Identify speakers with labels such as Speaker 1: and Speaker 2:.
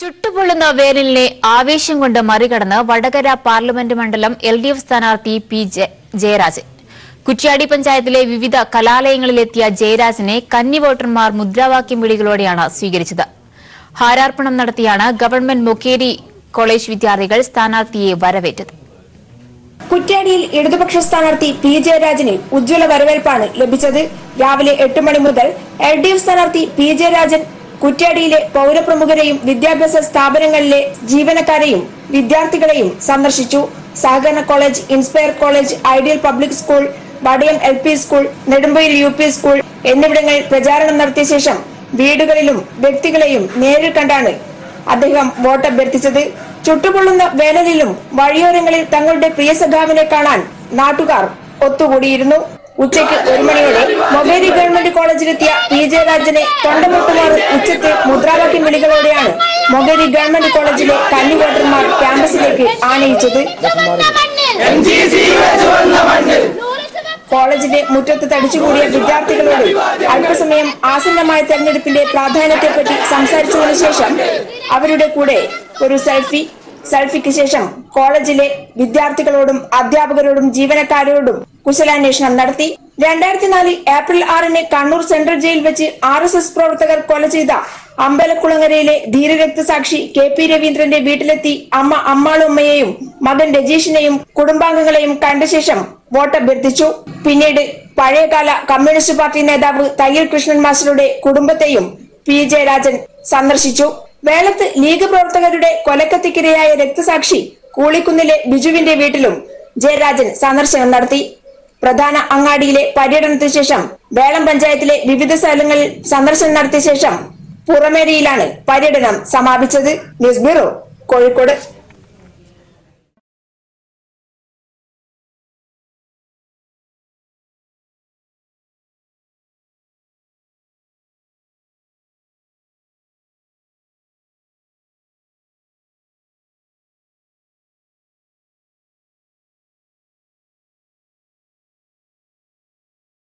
Speaker 1: ചുട്ടുപൊള്ളുന്ന വേനലിനെ ആവേശം കൊണ്ട് മറികടന്ന് വടകര പാർലമെന്റ് മണ്ഡലം എൽ ഡി എഫ് സ്ഥാനാർത്ഥി പി ജയരാജൻ. കുറ്റ്യാടി പഞ്ചായത്തിലെ വിവിധ കലാലയങ്ങളിലെത്തിയ ജയരാജനെ കന്നി വോട്ടർമാർ മുദ്രാവാക്യം വിളികളോടെയാണ് സ്വീകരിച്ചത്. ഹാരാർപ്പണം നടത്തിയാണ് ഗവൺമെന്റ് മൊക്കേരി കോളേജ് വിദ്യാർത്ഥികൾ സ്ഥാനാർത്ഥിയെ വരവേറ്റത്.
Speaker 2: കുറ്റ്യാടിയിൽ ഇടതുപക്ഷ സ്ഥാനാർത്ഥി പി ജയരാജന് ഉജ്ജ്വല വരവേൽപ്പാണ് ലഭിച്ചത്. രാവിലെ എട്ട് മണി മുതൽ എൽ ഡി എഫ് സ്ഥാനാർത്ഥി പി ജയരാജൻ കുറ്റ്യാടിയിലെ പൌരപ്രമുഖരെയും വിദ്യാഭ്യാസ സ്ഥാപനങ്ങളിലെ ജീവനക്കാരെയും വിദ്യാർത്ഥികളെയും സന്ദർശിച്ചു. സഹകരണ college inspire college ideal public school Vadayam L P school നെടുമ്പയിൽ U P school എന്നിവിടങ്ങളിൽ പ്രചാരണം നടത്തിയ ശേഷം വീടുകളിലും വ്യക്തികളെയും നേരിൽ കണ്ടാണ് അദ്ദേഹം വോട്ട് അഭ്യർത്ഥിച്ചത്. ചുട്ടുപൊള്ളുന്ന വേനലിലും വഴിയോരങ്ങളിൽ തങ്ങളുടെ പ്രിയ സഖാവിനെ കാണാൻ നാട്ടുകാർ ഒത്തുകൂടിയിരുന്നു. ഉച്ചയ്ക്ക് ഒരു മണിയോടെ കോളേജിലെത്തിയ തൊണ്ടമുട്ടുമാർ ഉച്ചത്തെ മുദ്രാവാക്യം വിളികളോടെയാണ് മൊഗേരി ഗവൺമെന്റ് കോളേജിലെ കല്ലു വോട്ടർമാർ ക്യാമ്പസിലേക്ക് ആനയിച്ചത്. കോളേജിന്റെ മുറ്റത്ത് തടിച്ചുകൂടിയ വിദ്യാർത്ഥികളോട് അല്പസമയം ആസന്നമായ തെരഞ്ഞെടുപ്പിന്റെ പ്രാധാന്യത്തെപ്പറ്റി സംസാരിച്ചതിനു ശേഷം അവരുടെ കൂടെ ഒരു സെൽഫി സെൽഫിക്ക് ശേഷം കോളേജിലെ വിദ്യാർത്ഥികളോടും അധ്യാപകരോടും ജീവനക്കാരോടും കുശലാന്വേഷണം നടത്തി. രണ്ടായിരത്തി നാലിൽ ഏപ്രിൽ ആറിന് കണ്ണൂർ സെൻട്രൽ ജയിൽ വെച്ച് ആർ എസ് എസ് പ്രവർത്തകർ കൊല ചെയ്ത അമ്പലക്കുളങ്ങരയിലെ ധീരരക്തസാക്ഷി കെ പി രവീന്ദ്രന്റെ വീട്ടിലെത്തി അമ്മ അമ്മാളുമ്മയെയും മകൻ രജീഷിനെയും കുടുംബാംഗങ്ങളെയും കണ്ട ശേഷം വോട്ട് അഭ്യർത്ഥിച്ചു. പിന്നീട് പഴയകാല കമ്മ്യൂണിസ്റ്റ് പാർട്ടി നേതാവ് തയ്യൽ കൃഷ്ണൻ മാസ്റ്ററുടെ കുടുംബത്തെയും പി ജയരാജൻ സന്ദർശിച്ചു. വേളത്ത് ലീഗ് പ്രവർത്തകരുടെ കൊലക്കത്തിക്കിരയായ രക്തസാക്ഷി കൂളിക്കുന്നിലെ ബിജുവിന്റെ വീട്ടിലും ജയരാജൻ സന്ദർശനം നടത്തി. പ്രധാന അങ്ങാടിയിലെ പര്യടനത്തിന് ശേഷം വേളം പഞ്ചായത്തിലെ വിവിധ സ്ഥലങ്ങളിൽ സന്ദർശനം നടത്തിയ ശേഷം പുറമേരിയിലാണ് പര്യടനം സമാപിച്ചത്. News bureau Kozhikode.